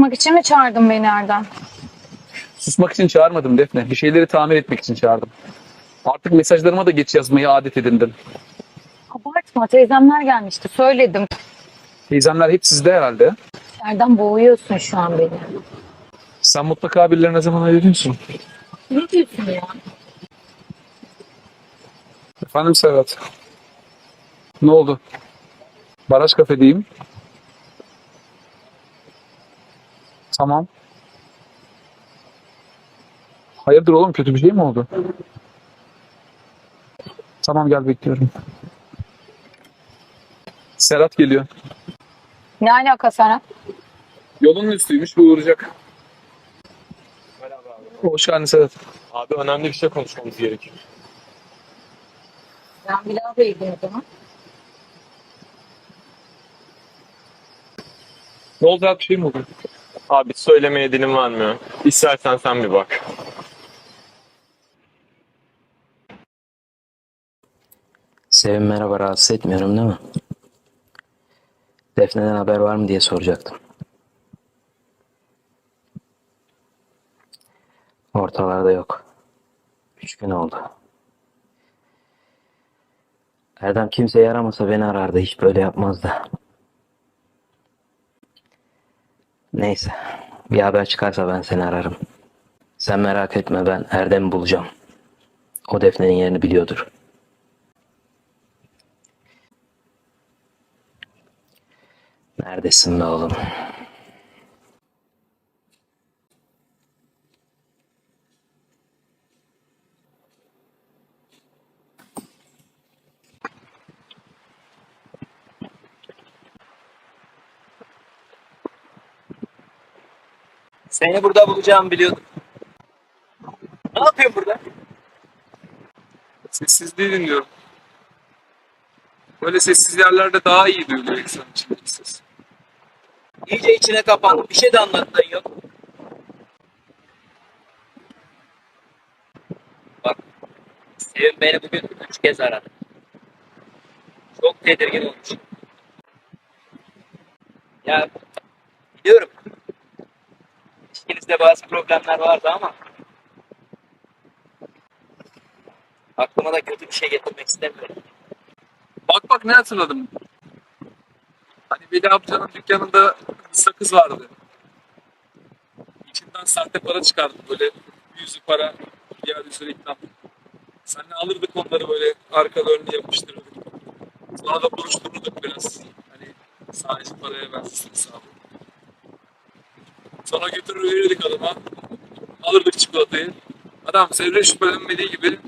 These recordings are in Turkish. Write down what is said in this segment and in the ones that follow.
Susmak için mi çağırdın beni Erdem? Susmak için çağırmadım Defne. Bir şeyleri tamir etmek için çağırdım. Artık mesajlarıma da geç yazmayı adet edindim. Abartma teyzemler gelmişti söyledim. Teyzemler hep sizde herhalde. Erdem boğuyorsun şu an beni. Sen mutlaka birilerine ne zaman ayırıyorsun? Ne diyorsun ya? Efendim Serhat. Ne oldu? Baraj kafedeyim. Tamam. Hayırdır oğlum kötü bir şey mi oldu? Tamam gel bekliyorum. Serhat geliyor. Ne alaka sana? Yolun üstüymüş bu uğrayacak. Hoş geldin Serhat. Abi önemli bir şey konuşmamız gerekiyor. Ben bir daha değildim o zaman. Ne oldu Serhat bir şey mi oldu? Abi söylemeye dilim vermiyor. İstersen sen bir bak. Sevim merhaba rahatsız etmiyorum değil mi? Defne'den haber var mı diye soracaktım. Ortalarda yok. Üç gün oldu. Erdem kimse yaramasa beni arardı. Hiç böyle yapmazdı. Neyse. Bir haber çıkarsa ben seni ararım. Sen merak etme ben Erdem'i bulacağım. O Defne'nin yerini biliyordur. Neredesin be oğlum? Seni burada bulacağımı biliyordum. Ne yapıyorsun burada? Sessizliği dinliyorum. Böyle sessiz yerlerde daha iyi duyuluyor insan için ses. İyice içine kapandın. Bir şey de anlattığın yok. Bak. Sevim beni bugün üç kez aradı. Çok tedirgin olmuş. Ya biliyorum. İlişkinizde bazı problemler vardı ama aklıma da kötü bir şey getirmek istemiyorum. Bak bak ne hatırladım. Hani Veli amcanın dükkanında bir sakız vardı. İçinden sahte para çıkardı böyle yüzü para, diğer yüzü reklam. Seninle alırdık onları böyle arkalı önüne yapıştırırdık. Sonra da buruştururduk biraz. Hani sadece paraya benzesin hesabı. Sonra götürür verirdik adama. Alırdık çikolatayı. Adam zerre şüphelenmediği gibi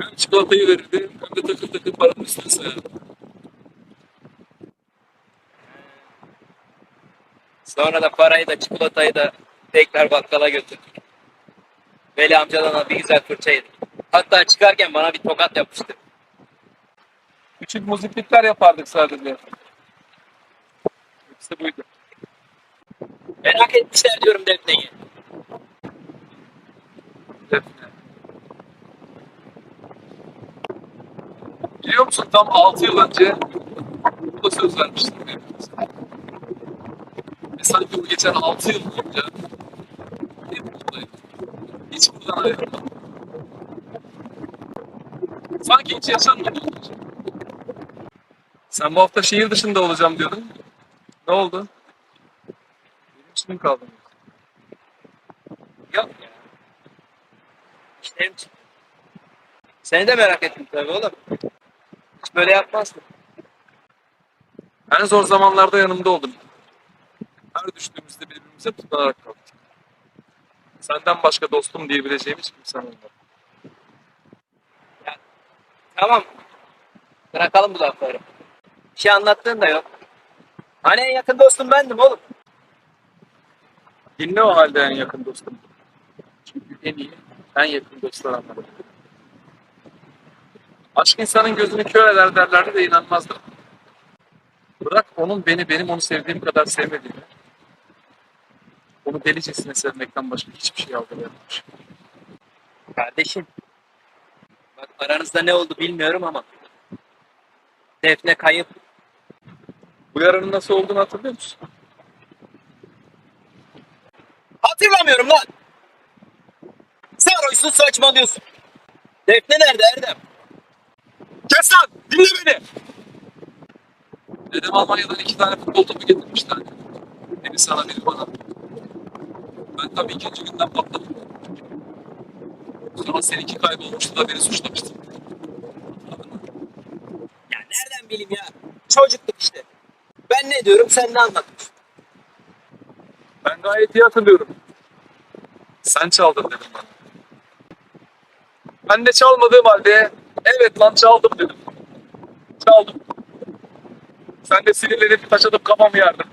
hem çikolatayı verirdi hem de takır takır paranın üstüne sayardı. Sonra da parayı da çikolatayı da tekrar bakkala götürdük. Veli amcadan da bir güzel fırça yedik. Hatta çıkarken bana bir tokat yapmıştı. Küçük muziplikler yapardık sadece. Hepsi buydu. Merak etmişler diyorum Defne'yi. Defne. Biliyor musun tam 6 yıl önce burada söz vermiştim birbirimize. Ve sanki bu geçen 6 yıl boyunca hep buradayım. Hiç buradan ayrılmadım. Sanki hiç yaşanmadı. Sen bu hafta şehir dışında olacağım diyordun. Ne oldu? Mi kaldın? Yok ya. İşlerim çıktı. Seni de merak ettim tabii oğlum. Hiç böyle yapmazdın. En zor zamanlarda yanımda oldun. Her düştüğümüzde birbirimize tutunarak kalktık. Senden başka dostum diyebileceğim hiç kimsen olmadı. Tamam. Bırakalım bu lafları. Bir şey anlattığın da yok. Hani en yakın dostum bendim oğlum. Dinle o halde en yakın dostum. Çünkü en iyi, en yakın dostlar anlar. Aşk insanın gözünü kör eder derlerdi de inanmazdım. Bırak onun beni, benim onu sevdiğim kadar sevmediğini. Onu delicesine sevmekten başka hiçbir şey algılayamamış. Kardeşim. Bak aranızda ne oldu bilmiyorum ama. Defne kayıp. Bu yaranın nasıl olduğunu hatırlıyor musun? Anlamıyorum lan. Sarhoşsun saçmalıyorsun. Defne nerede Erdem? Kes lan! Dinle beni! Dedem Almanya'dan iki tane futbol topu getirmişler. Biri sana biri bana. Ben tabii ikinci günden patladım. Sonra seninki kaybolmuştu da beni suçlamıştı. Ya nereden bileyim ya? Çocukluk işte. Ben ne diyorum sen ne anlatıyorsun? Ben gayet iyi hatırlıyorum. Sen çaldın dedim bana. Ben de çalmadığım halde evet lan çaldım dedim. Çaldım. Sen de sinirlenip taş atıp kafamı yerdin.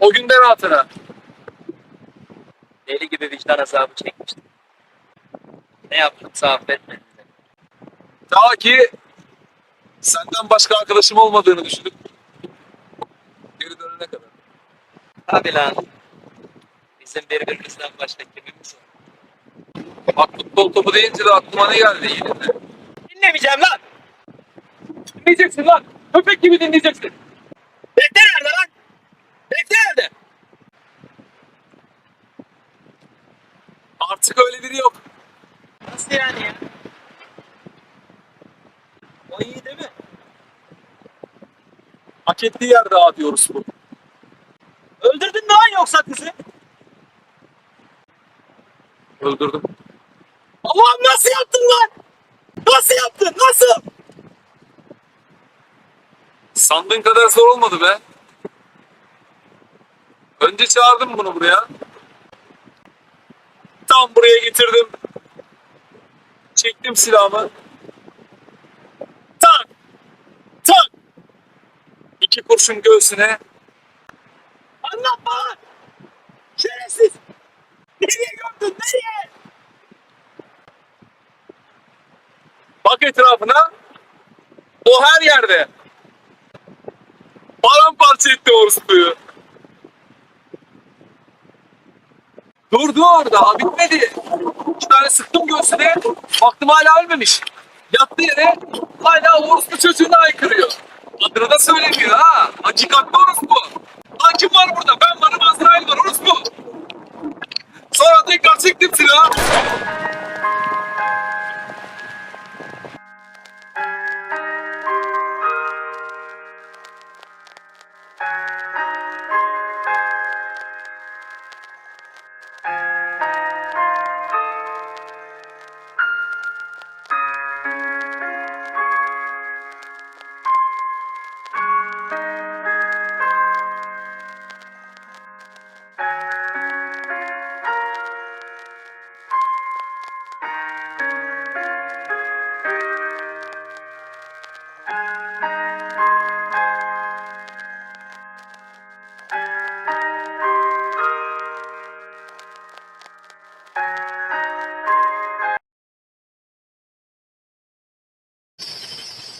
O günden hatırla. Deli gibi vicdan azabı çekmiştim. Ne yaptımsa affetmedin. Ta ki senden başka arkadaşım olmadığını düşünüp geri dönene kadar. Tabi lan. Bizim birbirimizden başka kimimiz var? Bak futbol topu deyince de aklıma ne geldi yine de. Dinlemeyeceğim lan. Dinleyeceksin lan. Köpek gibi dinleyeceksin. Defne nerede lan? Defne nerede? Artık öyle biri yok. Nasıl yani ya? O iyi değil mi? Hak ettiği yerde ağa diyoruz bu. Öldürdün mü lan yoksa kızı? Öldürdüm. Allah'ım nasıl yaptın lan? Nasıl yaptın? Nasıl? Sandığın kadar zor olmadı be. Önce çağırdım bunu buraya. Tam buraya getirdim. Çektim silahımı. Tak! Tak! İki kurşun göğsüne. Bak etrafına. O her yerde. Paramparça etti orospuyu. Durdu orada. Bitmedi. İki tane sıktım göğsüne. Baktım hala ölmemiş. Yattı yere. Hala orospu çocuğunu aykırıyor. Adını da söylemiyor ha. Hakikatli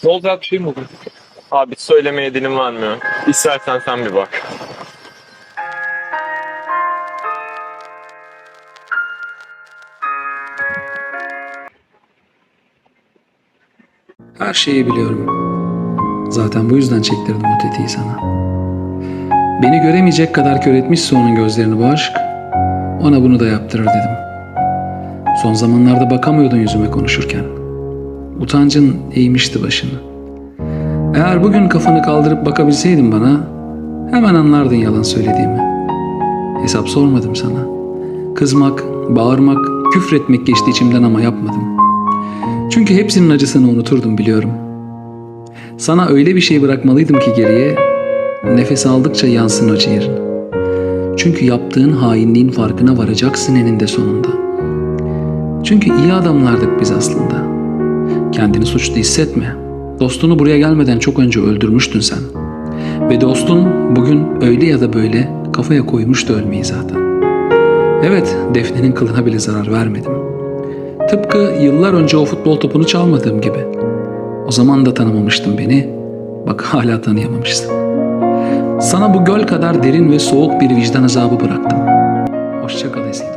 Ne olacak bir şey mi oldu? Abi söylemeye dilim varmıyor. İstersen sen bir bak. Her şeyi biliyorum. Zaten bu yüzden çektirdim o tetiği sana. Beni göremeyecek kadar kör etmişse onun gözlerini bu aşk, ona bunu da yaptırır dedim. Son zamanlarda bakamıyordun yüzüme konuşurken. Utancın eğmişti başını. Eğer bugün kafanı kaldırıp bakabilseydin bana, hemen anlardın yalan söylediğimi. Hesap sormadım sana. Kızmak, bağırmak, küfretmek geçti içimden ama yapmadım. Çünkü hepsinin acısını unuturdum biliyorum. Sana öyle bir şey bırakmalıydım ki geriye, nefes aldıkça yansın acı yerin. Çünkü yaptığın hainliğin farkına varacaksın eninde sonunda. Çünkü iyi adamlardık biz aslında. Kendini suçlu hissetme. Dostunu buraya gelmeden çok önce öldürmüştün sen. Ve dostun bugün öyle ya da böyle kafaya koymuştu ölmeyi zaten. Evet, Defne'nin kılına bile zarar vermedim. Tıpkı yıllar önce o futbol topunu çalmadığım gibi. O zaman da tanımamıştın beni. Bak hala tanıyamamışsın. Sana bu göl kadar derin ve soğuk bir vicdan azabı bıraktım. Hoşça kal eski dostum.